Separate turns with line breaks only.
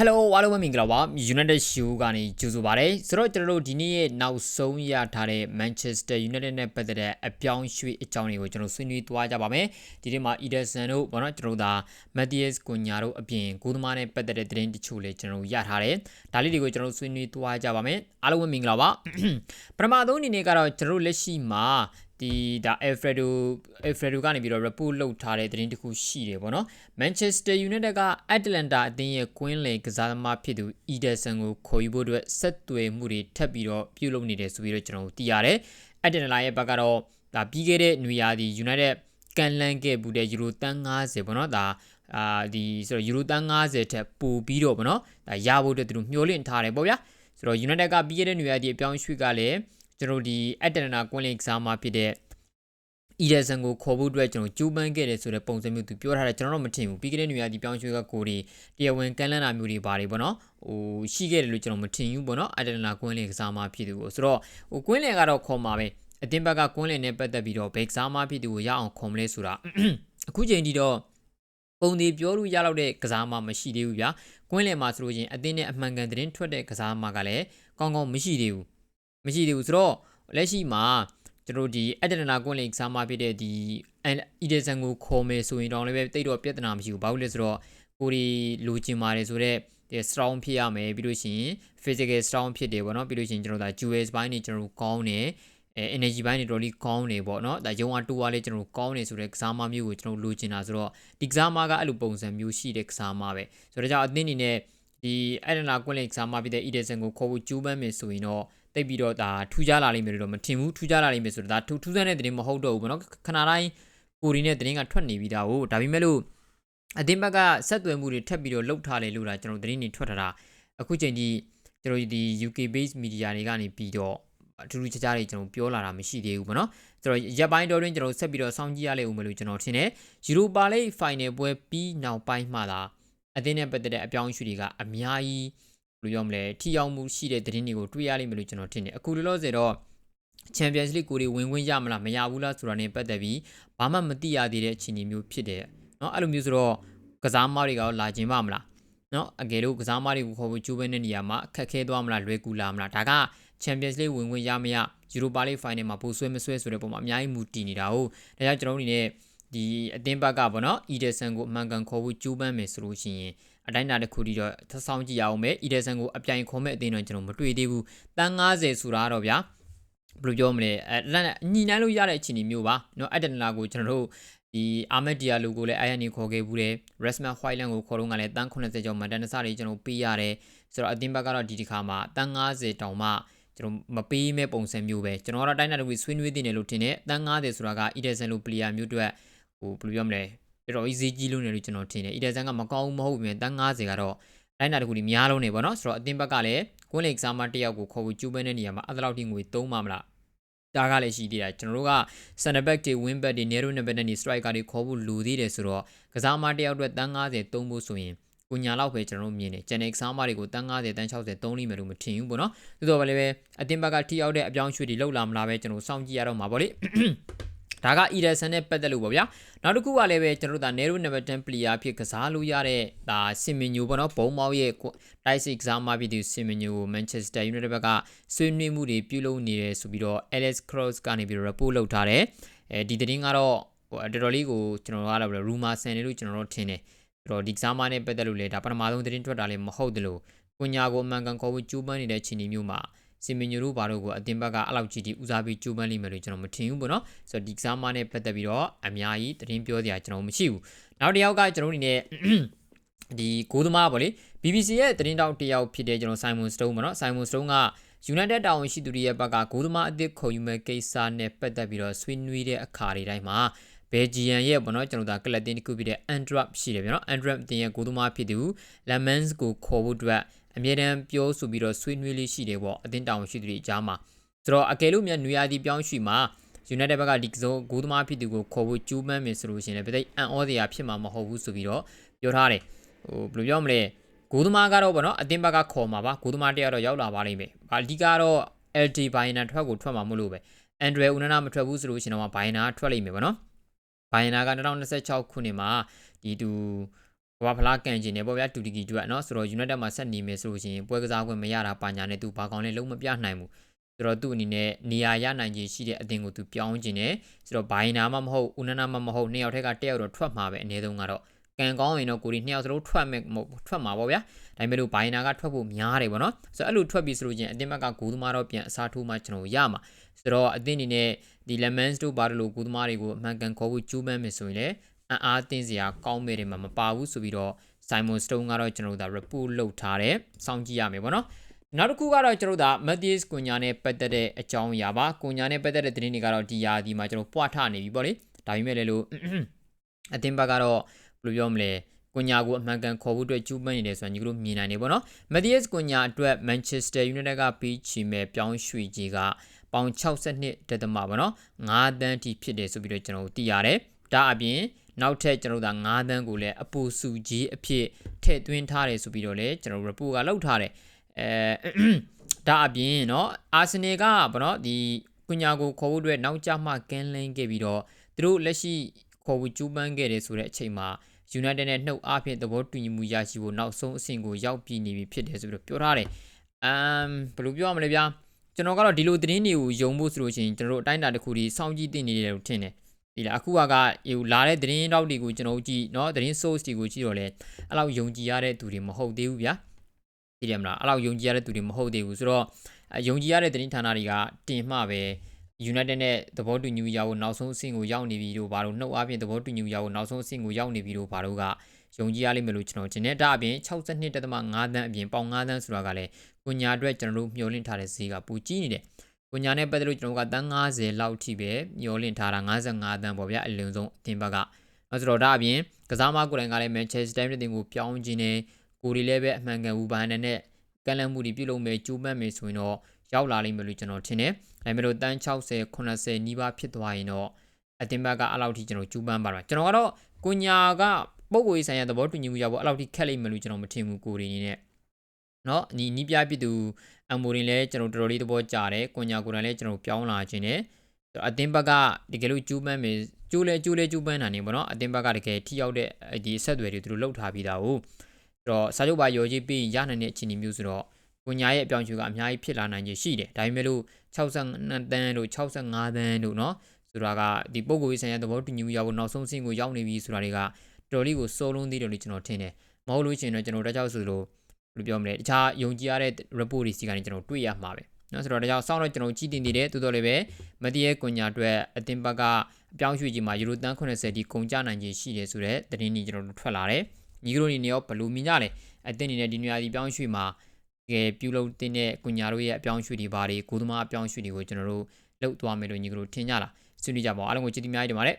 Hello အားလုံးပဲမင်္ဂလာပါ United Show ကနေကြိုဆိုပါရစေဆိုတော့ကျွန်တော်တို့ဒီနေ့ရဲ့နောက်ဆုံးရထားတဲ့ Manchester United နဲ့ပတ်သက်တဲ့အပြောင်းရွှေ့အကြောင်းတွေကိုကျွန်တော်ဆွေးနွေးသွားကြပါမယ်ဒီနေ့မှာ Ederson တို့ဘောနော်ကျွန်တော်တို့ဒါ Matthias Cunha တို့အပြင်ကိုသမားနဲ့ပတ်သက်တဲ့သတင်းတချို့လည်းကျွန်တော်တို့ရထားတယ်ဒါလေးတွေကိုကျွန်တော်တို့ဆွေးနွေးသွားကြပါမယ်အားလုံးပဲမင်္ဂလာပါပထမဆုံးအနေနဲ့ကတော့ကျွန်တော်တို့လက်ရှိမှာ ဒီဒါ Alfredo Alfredo ကနေပြီးတော့ report လုပ်ထားတဲ့သတင်းတစ်ခုရှိတယ်ပေါ့နော် Manchester United က Atlanta အသင်းရဲ့ကွင်းလယ်ကစားသမားဖြစ်သူ Ederson ကိုခေါ်ယူဖို့အတွက်ဆက်သွယ်မှုတွေထပ်ပြီးတော့ပြုလုပ်နေတယ်ဆိုပြီးတော့ကျွန်တော်တို့သိရတယ် Atlanta ရဲ့ဘက်ကတော့ဒါပြီးခဲ့တဲ့နွေရာသီ United ကန်လန်းခဲ့ဘူးတဲ့ယူရိုတန်း90ပေါ့နော်ဒါအာဒီဆိုတော့ယူရိုတန်း90ထက်ပိုပြီးတော့ပေါ့နော်ဒါရဖို့အတွက်သူတို့မျှော်လင့်ထားတယ်ပေါ့ဗျာဆိုတော့ United ကပြီးခဲ့တဲ့နွေရာသီအပြောင်းရွှေ့ကလည်း ကျွန်တော်ဒီအက်တနာကွင်းလင်ကစားမှာဖြစ်တဲ့ Ederson ကိုခေါ်ဖို့အတွက်ကျွန်တော်ကြိုးပမ်းခဲ့တယ်ဆိုတဲ့ပုံစံမျိုးသူပြောထားတယ်ကျွန်တော်တော့မထင်ဘူးပြီးခဲ့တဲ့နေရာဒီပြောင်းရွှေ့ကကိုဒီတရားဝင်ကန်လန့်တာမျိုးတွေပါတယ်ပေါ့နော်ဟိုရှိခဲ့တယ်လို့ကျွန်တော်မထင်ဘူးပေါ့နော်အက်တနာကွင်းလင်ကစားမှာဖြစ်သူကိုဆိုတော့ဟိုကွင်းလင်ကတော့ခေါ်မှာပဲအတင်းဘက်ကကွင်းလင်နဲ့ပတ်သက်ပြီးတော့ဘယ်ကစားမှာဖြစ်သူကိုရအောင်ခေါ်မလဲဆိုတာအခုချိန်ထိတော့ပုံဒီပြောလို့ရတော့တဲ့ကစားမမရှိသေးဘူးဗျာကွင်းလင်မှာဆိုလို့ချင်းအတင်းနဲ့အမှန်ကန်သတင်းထွက်တဲ့ကစားမကလည်းကောင်းကောင်းမရှိသေးဘူး မရှိသေးဘူးဆိုတော့လက်ရှိမှာကျွန်တော်ဒီအက်ဒနာကွန်လိကစားမဖြစ်တဲ့ဒီအီဒဆန်ကိုခေါ်မယ်ဆိုရင်တော့လည်းပဲတိတ်တော့ပြဿနာမရှိဘူးဘာလို့လဲဆိုတော့ကိုဒီလိုချင်ပါတယ်ဆိုတော့ဒီ strong ဖြစ်ရမယ်ပြီးလို့ရှိရင် physical strong ဖြစ်တယ်ပေါ့နော်ပြီးလို့ရှိရင်ကျွန်တော်ဒါ jewels ဘိုင်းနေကျွန်တော်ကောင်းတယ်အဲ energy ဘိုင်းနေတော်လေးကောင်းနေပေါ့နော်ဒါရုံအားတူအားလေးကျွန်တော်ကောင်းနေဆိုတဲ့ကစားမမျိုးကိုကျွန်တော်လိုချင်တာဆိုတော့ဒီကစားမကအဲ့လိုပုံစံမျိုးရှိတဲ့ကစားမပဲဆိုတော့ကြောင့်အသင်းအနေနဲ့ဒီအက်ဒနာကွန်လိကစားမဖြစ်တဲ့ Ederson ကိုခေါ်ဖို့ကြိုးပမ်းမယ်ဆိုရင်တော့ တိတ်ပြီးတော့ဒါထူးခြားလာလိမ့်မယ်လို့တော့မထင်ဘူးထူးခြားလာလိမ့်မယ်ဆိုတော့ဒါထူးထူးဆန်းတဲ့သတင်းမဟုတ်တော့ဘူးပေါ့နော်ခဏတိုင်းကိုရီနဲ့သတင်းကထွက်နေပြီးသားကိုဒါပေမဲ့လို့အတင်းဘက်ကဆက်သွယ်မှုတွေထပ်ပြီးတော့လှုပ်ထားလေလို့ဒါကျွန်တော်သတင်းတွေထွက်ထားတာအခုချိန်ဒီကျွန်တော်ဒီ UK based media တွေကနေပြီးတော့အထူးထူးခြားခြားတွေကျွန်တော်ပြောလာတာမရှိသေးဘူးပေါ့နော်ဆိုတော့ရက်ပိုင်းတော်တွင်ကျွန်တော်ဆက်ပြီးတော့စောင့်ကြည့်ရလိမ့်ဦးမယ်လို့ကျွန်တော်ထင်တယ်ယူရိုပါလိဖိုင်နယ်ပွဲပြီးနောက်ပိုင်းမှသာအသင်းနဲ့ပတ်သက်တဲ့အပြောင်းအရွှေ့တွေကအများကြီးဘယ် လိုပြောမလဲထိရောက်မှုရှိတဲ့သတင်းတွေကိုတွေ့ရလိမ့်မယ်လို့ကျွန်တော်ထင်တယ်အခုလောလောဆယ်တော့ Champions League ကိုတွေဝင်ဝင်ရမလားမရဘူးလားဆိုတာ ਨੇ ပတ်သက်ပြီးဘာမှမသိရသေးတဲ့အခြေအနေမျိုးဖြစ်တယ်เนาะအဲ့လိုမျိုးဆိုတော့ကစားမတွေကရောလာခြင်းပါမလားเนาะအကယ်လို့ကစားမတွေကိုခေါ်ဖို့ကြိုးပမ်းတဲ့နေရာမှာအခက်ခဲသွားမလားလွယ်ကူလာမလားဒါက Champions League ဝင်ဝင်ရမရ Europa League Final မှာပိုဆွဲမဆွဲဆိုတဲ့ပုံမှာအများကြီးမူတည်နေတာဟုတ်ဒါကြောင့်ကျွန်တော်တို့အနေနဲ့ဒီအသင်းဘက်ကပေါ့နော် Ederson ကိုအမှန်ကန်ခေါ်ဖို့ကြိုးပမ်းမယ်ဆိုလို့ရှိရင် အတိုင်းအတာတစ်ခုတည်းတော့သဆောင်းကြည့်ရအောင်မယ် Ederson ကိုအပြိုင်ခေါ်မဲ့အသင်းတော့ကျွန်တော်မတွေ့သေးဘူးတန်း90ဆိုတာတော့ဗျာဘယ်လိုပြောမလဲအဲညီနိုင်လို့ရတဲ့အခြေအနေမျိုးပါเนาะအက်ဒန်လာကိုကျွန်တော်တို့ဒီအာမက်ဒီယာလိုကိုလည်းအိုင်အန်နီခေါ်ခဲ့ဘူးတယ်ရက်စမန်ဟွိုင်လန်ကိုခေါ်တော့ကလည်းတန်း80ကျော်မန်တန်နစတွေကျွန်တော်ပေးရတယ်ဆိုတော့အသင်းဘက်ကတော့ဒီတစ်ခါမှာတန်း90တောင်မှကျွန်တော်မပေးမဲ့ပုံစံမျိုးပဲကျွန်တော်ကတော့အတိုင်းအတာတစ်ခုဆွေးနွေးတင်တယ်လို့ထင်တယ်တန်း90ဆိုတာက Ederson လို player မျိုးတွေဟိုဘယ်လိုပြောမလဲ တော်တော် easy ကြီးလို့နေလို့ကျွန်တော်ထင်တယ် Ederson ကမကောင်းဘူးမဟုတ်ဘူးမြန်တန်း90ကတော့တိုင်းတာတစ်ခုဒီများလုံးနေပေါ့နော်ဆိုတော့အသင်းဘက်ကလည်းကွင်းလေကစားမတစ်ယောက်ကိုခေါ်ဖို့ကြိုးပမ်းတဲ့နေရာမှာအဲ့ဒါလောက်ထိငွေသုံးမှမလားဒါကလည်းရှိသေးတယ်ကျွန်တော်တို့က center back တွေ wing back တွေ narrow number နဲ့ striker တွေခေါ်ဖို့လိုသေးတယ်ဆိုတော့ကစားမတစ်ယောက်အတွက်တန်း90သုံးဖို့ဆိုရင်ကိုညာလောက်ပဲကျွန်တော်တို့မြင်တယ်ကျန်တဲ့ exam တွေကိုတန်း90တန်း60သုံးလိမ့်မယ်လို့မထင်ဘူးပေါ့နော်သို့တော်လည်းပဲအတင်းဘက်ကထိရောက်တဲ့အပြောင်းရွှေ့တွေလောက်လာမလားပဲကျွန်တော်စောင့်ကြည့်ရတော့မှာပေါ့လေ ဒါက Ederson နဲ့ပတ်သက်လို့ပေါ့ဗျာနောက်တစ်ခုကလည်းပဲကျွန်တော်တို့ဒါ Nero number 10 player ဖြစ်ကစားလို့ရတဲ့ဒါစင်မင်ညိုပေါ့နော်ဘုံမောက်ရဲ့ Dice exam မှာဖြစ်သူစင်မင်ညိုကို Manchester United ဘက်ကဆွေးနွေးမှုတွေပြုလုပ်နေတယ်ဆိုပြီးတော့ Alex Cross ကနေပြီးတော့ report လုပ်ထားတယ်အဲဒီသတင်းကတော့ဟိုတော်တော်လေးကိုကျွန်တော်ကတော့ rumor ဆန်နေလို့ကျွန်တော်တို့ထင်တယ်ဆိုတော့ဒီ exam နဲ့ပတ်သက်လို့လေဒါပထမဆုံးသတင်းထွက်တာလည်းမဟုတ်တယ်လို့ကိုညာကိုအမှန်ကန်ခေါ်ဖို့ကြိုးပမ်းနေတဲ့ခြေနေမျိုးမှာ စင်မင်ညိုတို့ဘာလို့ကိုအတင်ဘက်ကအလောက်ကြီးတီဦးစားပေးကြိုးပမ်းလိမ့်မယ်လို့ကျွန်တော်မထင်ဘူးပေါ့နော်ဆိုတော့ဒီကစားမနဲ့ပတ်သက်ပြီးတော့အများကြီးသတင်းပြောစရာကျွန်တော်မရှိဘူးနောက်တစ်ယောက်ကကျွန်တော်တို့အနေနဲ့ဒီကိုသမားပေါ့လေ BBC ရဲ့သတင်းတောက်တစ်ယောက်ဖြစ်တဲ့ကျွန်တော် Simon Stone ပေါ့နော် Simon Stone က United တာဝန်ရှိသူတွေရဲ့ဘက်ကဂိုးသမားအသစ်ခေါ်ယူမဲ့ကိစ္စနဲ့ပတ်သက်ပြီးတော့ဆွေးနွေးတဲ့အခါတွေတိုင်းမှာဘယ်ဂျီယန်ရဲ့ပေါ့နော်ကျွန်တော်တို့ကလပ်တင်တစ်ခုဖြစ်တဲ့ Androp ရှိတယ်ဗျနော် Androp တင်ရဲ့ဂိုးသမားဖြစ်သူ Lemons ကိုခေါ်ဖို့အတွက် အမြဲတမ်းပြောဆိုပြီးတော့ဆွေးနွေးလေးရှိတယ်ပေါ့အတင်းတောင်ရှိသူတွေအကြားမှာဆိုတော့အကယ်လို့မြန်နွေရာသီပြောင်းရွှေ့မှာ United ဘက်ကဒီကစိုးဂိုးသမားဖြစ်သူကိုခေါ်ဖို့ကြိုးပမ်းမယ်ဆိုလို့ရှိရင်လည်းပြသိအံ့ဩစရာဖြစ်မှာမဟုတ်ဘူးဆိုပြီးတော့ပြောထားတယ်ဟိုဘယ်လိုပြောမလဲဂိုးသမားကတော့ဗောနော်အတင်းဘက်ကခေါ်မှာပါဂိုးသမားတယောက်တော့ရောက်လာပါလိမ့်မယ်။အဓိကတော့ LT Bayern ထွက်ကိုထွက်မှာမလို့ပဲ။ Andre Onana မထွက်ဘူးဆိုလို့ရှိရင်တော့ Bayern ထွက်လိမ့်မယ်ဗောနော်။ Bayern က2026ခုနှစ်မှာဒီသူက ဘာဖလားကန်ကျင်နေပေါ့ဗျာတူတကီတို့ကနော်ဆိုတော့ United မှာဆက်နေမယ်ဆိုလို့ရှိရင်ပွဲကစားခွင့်မရတာပါညာနဲ့သူဘာကောင်လဲလုံးမပြနိုင်ဘူးဆိုတော့သူ့အနေနဲ့နေရာရနိုင်ခြင်းရှိတဲ့အသင်းကိုသူပြောင်းကျင်တယ်ဆိုတော့ဘိုင်နာမှမဟုတ်ဦးနနာမှမဟုတ်နှစ်ယောက်ထက်ကတစ်ယောက်တော့ထွက်မှာပဲအနည်းဆုံးကတော့ကန်ကောင်းရင်တော့ကိုဒီနှစ်ယောက်စလုံးထွက်မယ်ထွက်မှာပေါ့ဗျာဒါပေမဲ့လို့ဘိုင်နာကထွက်ဖို့များတယ်ပေါ့နော်ဆိုတော့အဲ့လိုထွက်ပြီးဆိုလို့ချင်းအတင်းဘက်ကဂူသမားတော့ပြန်အစားထိုးမှကျွန်တော်ရမှာဆိုတော့အတင်းနေနဲ့ဒီ lemons တို့ဘာလို့ဂူသမားတွေကိုအမှန်ကန်ခေါ်ဖို့ကြိုးပမ်းမယ်ဆိုရင်လည်း အံ့အားတင်းစရာကောင်းမဲ့တယ်မှာမပါဘူးဆိုပြီးတော့ Simon Stone ကတော့ကျွန်တော်တို့ဒါ report လုပ်ထားတယ်စောင့်ကြည့်ရမယ်ပေါ့နော်နောက်တစ်ခုကတော့ကျွန်တော်တို့ဒါ Matthews ကွန်ညာနဲ့ပတ်သက်တဲ့အကြောင်းအရာပါကွန်ညာနဲ့ပတ်သက်တဲ့သတင်းတွေကတော့ဒီယာဒီမှာကျွန်တော်ပွားထနေပြီပေါ့လေဒါပေမဲ့လည်းလို့အတင်းဘက်ကတော့ဘယ်လိုပြောမလဲကွန်ညာကိုအမှန်ကန်ခေါ်ဖို့အတွက်ကြိုးပမ်းနေတယ်ဆိုတာညီကတို့မြင်နိုင်နေပေါ့နော် Matthews ကွန်ညာအတွက် Manchester United ကပြီးချီမဲ့ပြောင်းရွှေ့ကြီးကပေါင်62ဒသမပေါ့နော်9တန်းထိဖြစ်တယ်ဆိုပြီးတော့ကျွန်တော်တို့သိရတယ်ဒါအပြင် နောက်ထပ်ကျွန်တော်တို့က9တန်းကိုလည်းအပူစုကြီးအဖြစ်ထည့်သွင်းထားတယ်ဆိုပြီးတော့လည်းကျွန်တော် report ကလောက်ထားတယ်အဲဒါအပြင်เนาะအာဆင်နယ်ကဗောနော်ဒီကွညာကိုခေါ်ဖို့အတွက်နောက်ကျမှကင်းလင်းခဲ့ပြီးတော့သူတို့လက်ရှိခေါ်ဖို့ကြိုးပမ်းခဲ့တယ်ဆိုတဲ့အချိန်မှာ United နဲ့နှုတ်အားဖြင့်သဘောတူညီမှုရရှိဖို့နောက်ဆုံးအဆင့်ကိုရောက်ပြည်နေပြီဖြစ်တယ်ဆိုပြီးတော့ပြောထားတယ်။အမ်ဘယ်လိုပြောရမလဲဗျာကျွန်တော်ကတော့ဒီလိုသတင်းတွေကိုယုံဖို့ဆိုလို့ရှိရင်ကျွန်တော်တို့အတိုင်းအတာတစ်ခုဒီစောင့်ကြည့်သိနေတယ်လို့ထင်တယ်။ ဒီလားအခုကကဟိုလာတဲ့သတင်းတောက်တွေကိုကျွန်တော်ကြည့်เนาะသတင်း source တွေကိုကြည့်တော့လေအဲ့လောက်ယုံကြည်ရတဲ့သူတွေမဟုတ်သေးဘူးဗျာ။သိတယ်မလားအဲ့လောက်ယုံကြည်ရတဲ့သူတွေမဟုတ်သေးဘူးဆိုတော့ယုံကြည်ရတဲ့သတင်းဌာနတွေကတင်မှပဲ United နဲ့သဘောတူညီမှုရဖို့နောက်ဆုံးအဆင့်ကိုရောက်နေပြီလို့ဘာလို့နှုတ်အပြင်သဘောတူညီမှုရဖို့နောက်ဆုံးအဆင့်ကိုရောက်နေပြီလို့ဘာလို့ကယုံကြည်ရလိမ့်မယ်လို့ကျွန်တော်ထင်တယ်ဒါအပြင်62.5တန်းအပြင်ပေါင်9တန်းဆိုတာကလည်းကိုညာအတွက်ကျွန်တော်တို့မျှော်လင့်ထားတဲ့ဈေးကပူကြီးနေတယ် ကိုညာနဲ့ပတ်သက်လို့ကျွန်တော်ကတန်း90လောက်ထိပဲမျှော်လင့်ထားတာ55တန်းပေါ့ဗျာအလုံးစုံအသင်းဘက်ကအဲဆိုတော့ဒါအပြင်ကစားမကိုယ်တိုင်ကလည်း Manchester United တင်ကိုပြောင်းခြင်းနဲ့ကိုရီလည်းပဲအမှန်ကန်ဝူဘန်နဲ့ကလန်မှုတွေပြုလုပ်မယ်ကြိုးပမ်းမယ်ဆိုရင်တော့ရောက်လာလိမ့်မယ်လို့ကျွန်တော်ထင်တယ်။ဒါပေမဲ့လို့တန်း60 80နီးပါးဖြစ်သွားရင်တော့အတင်ဘက်ကအဲ့လောက်ထိကျွန်တော်ကျူးပန်းပါတော့ကျွန်တော်ကတော့ကိုညာကပုံကိုယ်ဆိုင်ရာသဘောတူညီမှုရဖို့အဲ့လောက်ထိခက်လိမ့်မယ်လို့ကျွန်တော်မထင်ဘူးကိုရီနေနဲ့เนาะညီနီးပြဖြစ်သူ အမ်မိုရင်လည်းကျွန်တော်တော်တော်လေးသဘောကျတယ်ကွန်ညာကိုယ်တိုင်လည်းကျွန်တော်ပြောင်းလာခြင်းနဲ့အတင်းဘက်ကတကယ်လို့ကျူးပန်းမယ်ကျိုးလဲကျိုးလဲကျူးပန်းတာနေပေါ့နော်အတင်းဘက်ကတကယ်ထိရောက်တဲ့ဒီအဆက်အသွယ်တွေသူတို့လှုပ်ထားပြီးသားဟုတ်ဆိုတော့စာချုပ်ပါရော်ကြီးပြီးရနိုင်တဲ့အခြေအနေမျိုးဆိုတော့ကွန်ညာရဲ့အပြောင်းအလဲကအများကြီးဖြစ်လာနိုင်ခြင်းရှိတယ်ဒါပေမဲ့လို့62တန်းတို့65တန်းတို့နော်ဆိုတာကဒီပုံကိုရေးဆိုင်ရာသဘောတူညီမှုရဖို့နောက်ဆုံးဆင့်ကိုရောက်နေပြီဆိုတာတွေကတော်တော်လေးကိုစိုးလုံးသေးတယ်လို့ကျွန်တော်ထင်တယ်မဟုတ်လို့ရှိရင်တော့ကျွန်တော်တခြားဆိုလို့ လိုပြောမလဲတခြားယုံကြည်ရတဲ့ report တွေစီကနေကျွန်တော်တွေ့ရမှာပဲနော်ဆိုတော့ဒါကြောင့်စောင့်တော့ကျွန်တော်ကြည့်တင်နေတယ်တိုးတော်လည်းပဲမတိရဲ့ကွန်ညာအတွက်အတင်ဘက်ကအပြောင်းရွှေ့ကြီးမှာယူရိုတန်း80ဒီကုန်ကြနိုင်ခြင်းရှိတယ်ဆိုတော့သတင်းကြီးကျွန်တော်တို့ထွက်လာတယ်ညီကတို့အနေနဲ့ရောဘယ်လိုမြင်ကြလဲအတင်အနေနဲ့ဒီနေရာဒီပြောင်းရွှေ့မှာကယ်ပြုလုပ်တဲ့ကွညာတို့ရဲ့အပြောင်းရွှေ့တွေဘာတွေကိုသမားအပြောင်းရွှေ့တွေကိုကျွန်တော်တို့လှုပ်သွားမယ်လို့ညီကတို့ထင်ကြလားဆွေးနွေးကြပါအောင်အားလုံးကိုကျေးဇူးများကြီးတင်ပါတယ်